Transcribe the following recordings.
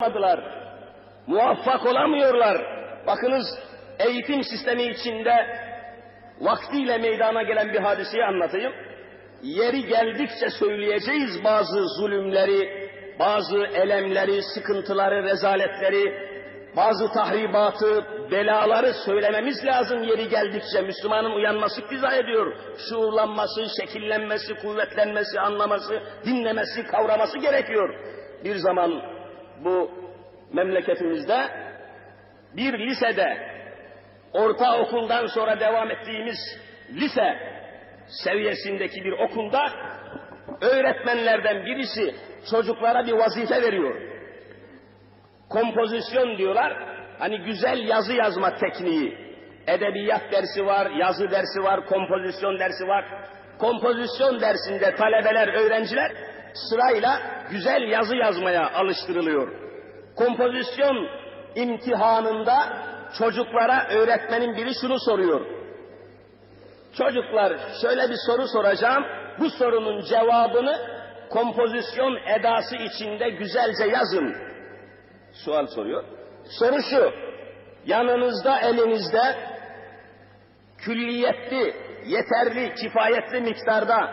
olamadılar. Muvaffak olamıyorlar. Bakınız eğitim sistemi içinde vaktiyle meydana gelen bir hadiseyi anlatayım. Yeri geldikçe söyleyeceğiz bazı zulümleri, bazı elemleri, sıkıntıları, rezaletleri, bazı tahribatı, belaları söylememiz lazım yeri geldikçe. Müslümanın uyanması iktiza ediyor. Şuurlanması, şekillenmesi, kuvvetlenmesi, anlaması, dinlemesi, kavraması gerekiyor. Bir zaman bu memleketimizde bir lisede ortaokuldan sonra devam ettiğimiz lise seviyesindeki bir okulda öğretmenlerden birisi çocuklara bir vazife veriyor. Kompozisyon diyorlar. Hani güzel yazı yazma tekniği. Edebiyat dersi var, yazı dersi var, kompozisyon dersi var. Kompozisyon dersinde talebeler, öğrenciler sırayla güzel yazı yazmaya alıştırılıyor. Kompozisyon imtihanında çocuklara öğretmenin biri şunu soruyor. Çocuklar şöyle bir soru soracağım. Bu sorunun cevabını kompozisyon edası içinde güzelce yazın. Sual soruyor. Soru şu. Yanınızda elinizde külliyetli, yeterli, kifayetli miktarda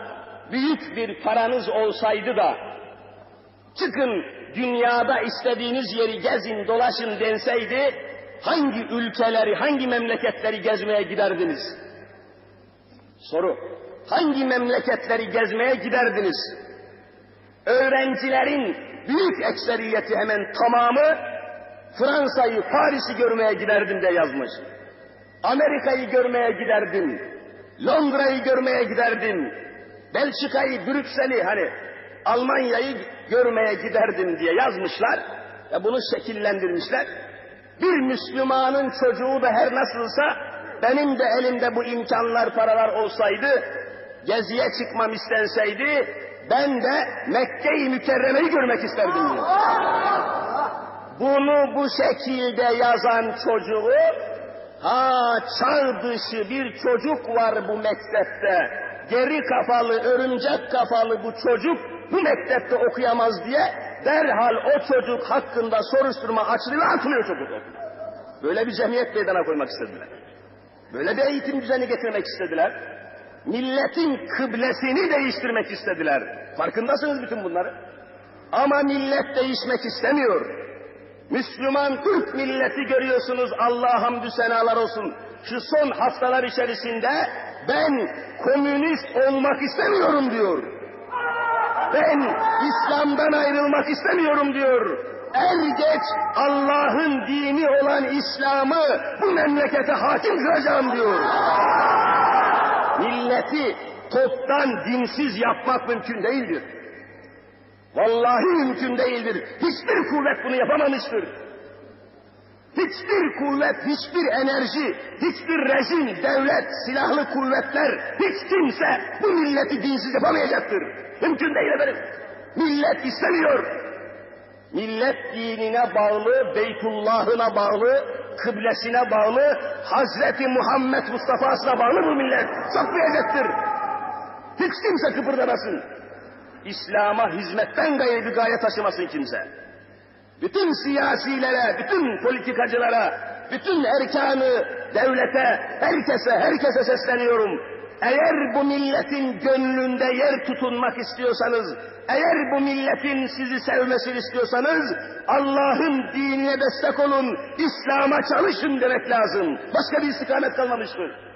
büyük bir paranız olsaydı da çıkın dünyada istediğiniz yeri gezin dolaşın denseydi hangi ülkeleri, hangi memleketleri gezmeye giderdiniz? Soru. Hangi memleketleri gezmeye giderdiniz? Öğrencilerin büyük ekseriyeti hemen tamamı Fransa'yı, Paris'i görmeye giderdim de yazmış. Amerika'yı görmeye giderdim. Londra'yı görmeye giderdim. Belçika'yı, Brüksel'i hani Almanya'yı görmeye giderdim diye yazmışlar. Ve bunu şekillendirmişler. Bir Müslümanın çocuğu da her nasılsa benim de elimde bu imkanlar, paralar olsaydı, geziye çıkmam istenseydi, ben de Mekke-i Mükerreme'yi görmek isterdim. Diyor. Bunu bu şekilde yazan çocuğu, ha çağ dışı bir çocuk var bu mektepte, geri kafalı, örümcek kafalı bu çocuk bu mektepte okuyamaz diye derhal o çocuk hakkında soruşturma açılıyor, atılıyor çocuk Böyle bir cemiyet meydana koymak istediler. Böyle bir eğitim düzeni getirmek istediler. Milletin kıblesini değiştirmek istediler. Farkındasınız bütün bunları. Ama millet değişmek istemiyor. Müslüman Türk milleti görüyorsunuz Allah hamdü senalar olsun. Şu son haftalar içerisinde ben komünist olmak istemiyorum diyor. Ben İslam'dan ayrılmak istemiyorum diyor. Er geç Allah'ın dini olan İslam'ı bu memlekete hakim kılacağım diyor. Milleti toptan dinsiz yapmak mümkün değildir. Vallahi mümkün değildir. Hiçbir kuvvet bunu yapamamıştır. Hiçbir kuvvet, hiçbir enerji, hiçbir rejim, devlet, silahlı kuvvetler, hiç kimse bu milleti dinsiz yapamayacaktır. Mümkün değil efendim. Millet istemiyor. Millet dinine bağlı, Beytullah'ına bağlı, kıblesine bağlı, Hazreti Muhammed Mustafa'sına bağlı bu millet. Sapmayacaktır. Hiç kimse kıpırdamasın. İslam'a hizmetten gayrı bir gaye taşımasın kimse. Bütün siyasilere, bütün politikacılara, bütün erkanı, devlete, herkese, herkese sesleniyorum. Eğer bu milletin gönlünde yer tutunmak istiyorsanız, eğer bu milletin sizi sevmesini istiyorsanız, Allah'ın dinine destek olun, İslam'a çalışın demek lazım. Başka bir istikamet kalmamıştır.